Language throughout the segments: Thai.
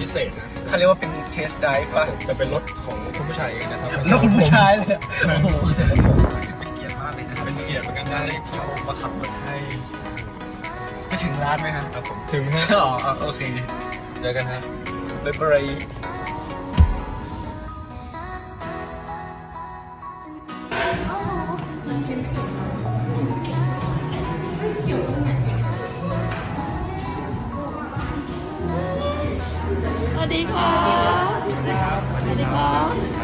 พิเศษนะเขาเรียกว่าเป็นเทสไดฟ์ป่ะจะเป็นรถของคุณผู้ชายเองนะครับแล้วคุณผู้ชายเลยโอ้โหรู้สึกเป็นเกียรติมากเลยนะเป็นเกียรติเหมือนกันได้นะพี่โอมาขับรถให้ไปถึงร้านไหมครับครับผมถึงฮะอ๋อโอเคเจอกันฮะบ๊ายบายสวัส ดีค่ะสวัสดีค่ะจ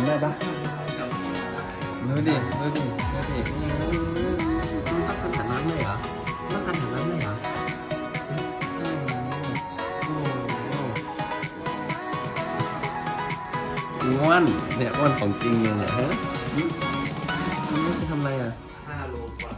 ำได้ปะดูดิดูดิดูดิต้องการถังน้ำเลยเหรอต้องการถังน้ำเลยเหรออ้วนเนี่ยอ้วนของจริงเลยเนี่ยฮะอืมอืมจะทำอะไรอะห้าโลกว่า